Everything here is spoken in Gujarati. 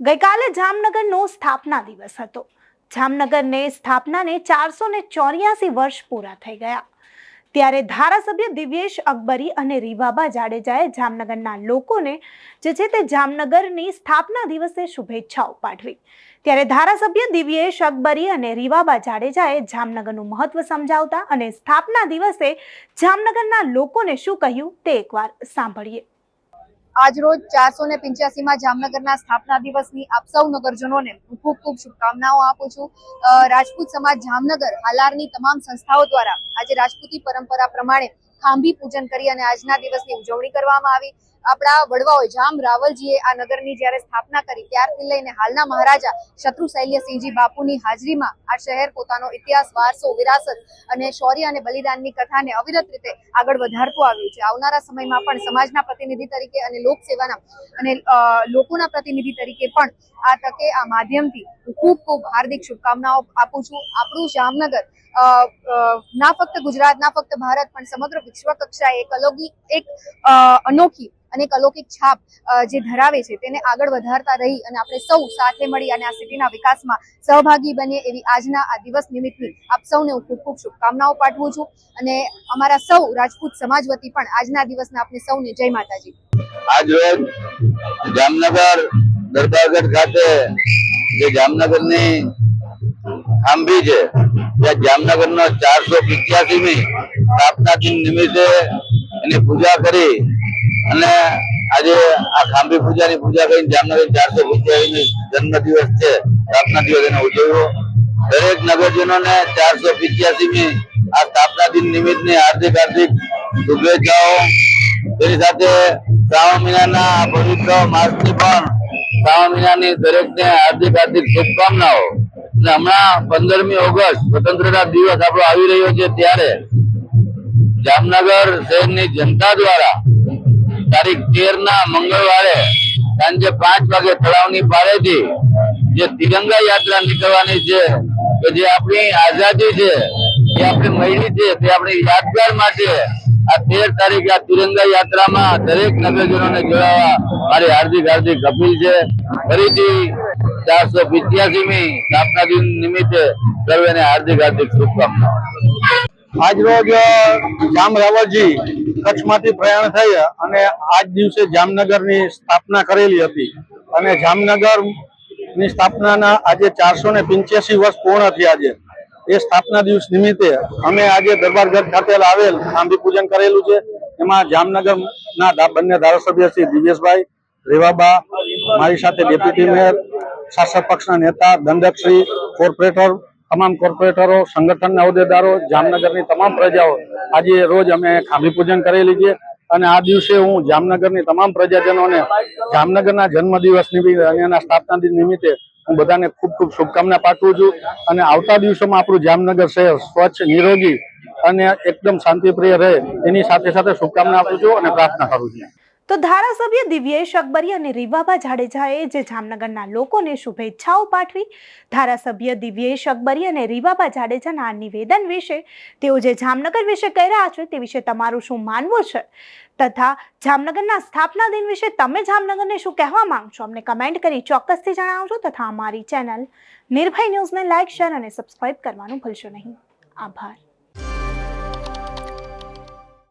ગઈકાલે જામનગરનો સ્થાપના દિવસ હતો. જામનગરને સ્થાપનાને ચારસો ને ચોર્યાસી વર્ષ પૂરા થઈ ગયા. ત્યારે ધારાસભ્ય દિવ્યેશ અકબરી અને રીવાબા જાડેજાએ જામનગરના લોકોને જે છે તે જામનગરની સ્થાપના દિવસે શુભેચ્છાઓ પાઠવી. ત્યારે ધારાસભ્ય દિવ્યેશ અકબરી અને રીવાબા જાડેજાએ જામનગરનું મહત્વ સમજાવતા અને સ્થાપના દિવસે જામનગરના લોકોને શું કહ્યું તે એકવાર સાંભળીએ. આજરોજ ચારસો ને પિંચ્યાસીમાં જામનગરના સ્થાપના દિવસની આપ સૌ નગરજનોને ખૂબ ખૂબ શુભકામનાઓ આપું છું. રાજપૂત સમાજ જામનગર હાલારની તમામ સંસ્થાઓ દ્વારા આજે રાજપૂતી પરંપરા પ્રમાણે ખાંભી પૂજન કરી અને આજના દિવસની ઉજવણી કરવામાં આવી. આપણા વડવાઓએ જામ રાવલજીએ આ નગરની જ્યારે સ્થાપના કરી, ત્યારથી લઈને હાલના મહારાજા શત્રુ શૈલ્યસિંહજી બાપુની હાજરીમાં આ શહેર પોતાનો ઇતિહાસ, વારસો, વિરાસત અને શૌર્ય અને બલિદાનની કથાને અવિરત રીતે આગળ વધારતું આવ્યું છે. આવનારા સમયમાં પણ સમાજના પ્રતિનિધિ તરીકે અને લોકસેવાના અને લોકોના પ્રતિનિધિ તરીકે પણ આ તકે આ માધ્યમથી ખૂબ ખૂબ હાર્દિક શુભકામનાઓ આપું છું. આપણું જામનગર ના ફક્ત ગુજરાત, ના ફક્ત ભારત પણ સમગ્ર વિશ્વ કક્ષાએ એક અલગી એક અનોખી અને એક અલૌકિક છાપ જે ધરાવે છે તેને આગળ વધારતા રહી અને આપણે સૌ સાથે મળી અને આ સિટીના વિકાસમાં સહભાગી બનીએ એવી આજના આ દિવસ નિમિત્તની આપ સૌને હું ખૂબ ખૂબ શુભકામનાઓ પાઠવું છું. અને અમારા સૌ રાજપૂત સમાજ વતી પણ આજના દિવસના આપણે સૌને જય માતાજી. આજ રોજ જામનગર દરબારગઢ ખાતે જે જામનગરની ખાંભી છે ત્યાં જામનગરનો ચારસો પિત્યાસીમી સ્થાપના દિન નિમિત્તે એની પૂજા કરી અને આજે આ ખાંભી પૂજાની પૂજા કરીને જામનગર ચારસો પિત્યાવીસ જન્મ દિવસ છે. સ્થાપના દિવસ એને ઉજવ્યો. દરેક નગરજનોને ચારસો પિત્યાસીમી આ સ્થાપના દિન નિમિત્તની હાર્દિક હાર્દિક શુભેચ્છાઓ. તેની સાથે શ્રાવણ મહિનાના પવિત્ર માસની પણ શ્રાવણ મહિનાની દરેકને હાર્દિક હાર્દિક શુભકામનાઓ. અને હમણાં પંદરમી ઓગસ્ટ સ્વતંત્રતા દિવસ આપણો આવી રહ્યો છે ત્યારે જામનગર શહેરની જનતા દ્વારા તારીખ તેર ના મંગળવારે સાંજે પાંચ વાગે તળાવની પાળેથી જે તિરંગા યાત્રા નીકળવાની છે, કે જે આપણી આઝાદી છે, જે આપણી મળી છે, તે આપણી યાદગાર માટે આ તેર તારીખે આ તિરંગા યાત્રામાં દરેક નગરજનોને જોડાવા મારી હાર્દિક હાર્દિક અપીલ છે. ફરીથી ચારસો પિત્યાસીમી સ્થાપના દિન નિમિત્તે સર્વેને હાર્દિક હાર્દિક શુભકામનાઓ. આજ રોજ જામ રાવલજી કચ્છમાંથી પ્રયાણ થઈ અને આજ દિવસે જામનગરની સ્થાપના કરેલી હતી. અને જામનગર સ્થાપનાના આજે ચારસો ને પંચ્યાસી વર્ષ પૂર્ણ થયા છે. એ સ્થાપના દિવસ નિમિત્તે અમે આજે દરબારગઢ ખાતે આવેલ ખાંભી પૂજન કરેલું છે. એમાં જામનગરના બંને ધારાસભ્ય શ્રી દિવ્યેશભાઈ રેવાબા, મારી સાથે ડેપ્યુટી મેયર, શાસક પક્ષના નેતા દંડકશ્રી કોર્પોરેટર તમામ કોર્પોરેટરો સંગઠનના હોદ્દેદારો જામનગરની તમામ પ્રજાઓ આજે રોજ અમે ખામી પૂજન કરેલી છે અને આ દિવસે હું જામનગરની તમામ પ્રજાજનોને જામનગરના જન્મદિવસ નિમિત્તે અને એના સ્થાપના દિન નિમિત્તે હું બધાને ખૂબ ખૂબ શુભકામના પાઠવું છું અને આવતા દિવસોમાં આપણું જામનગર શહેર સ્વચ્છ, નિરોગી અને એકદમ શાંતિપ્રિય રહે એની સાથે સાથે શુભકામના આપું છું અને પ્રાર્થના કરું છું. તો ધારાસભ્ય દિવ્યેશ અકબરી અને રીવાબા જાડેજાએ જે જામનગરના લોકોને શુભેચ્છાઓ પાઠવી, ધારાસભ્ય દિવ્યેશ અકબરી અને રીવાબા જાડેજાના આ નિવેદન વિશે તેઓ જે જામનગર વિશે કહી રહ્યા છે તે વિશે તમારું શું માનવું છે? તથા જામનગરના સ્થાપના દિન વિશે તમે જામનગરને શું કહેવા માંગશો અમને કમેન્ટ કરી ચોક્કસથી જણાવજો તથા અમારી ચેનલ નિર્ભય ન્યૂઝને લાઇક, શેર અને સબસ્ક્રાઇબ કરવાનું ભૂલશો નહીં. આભાર.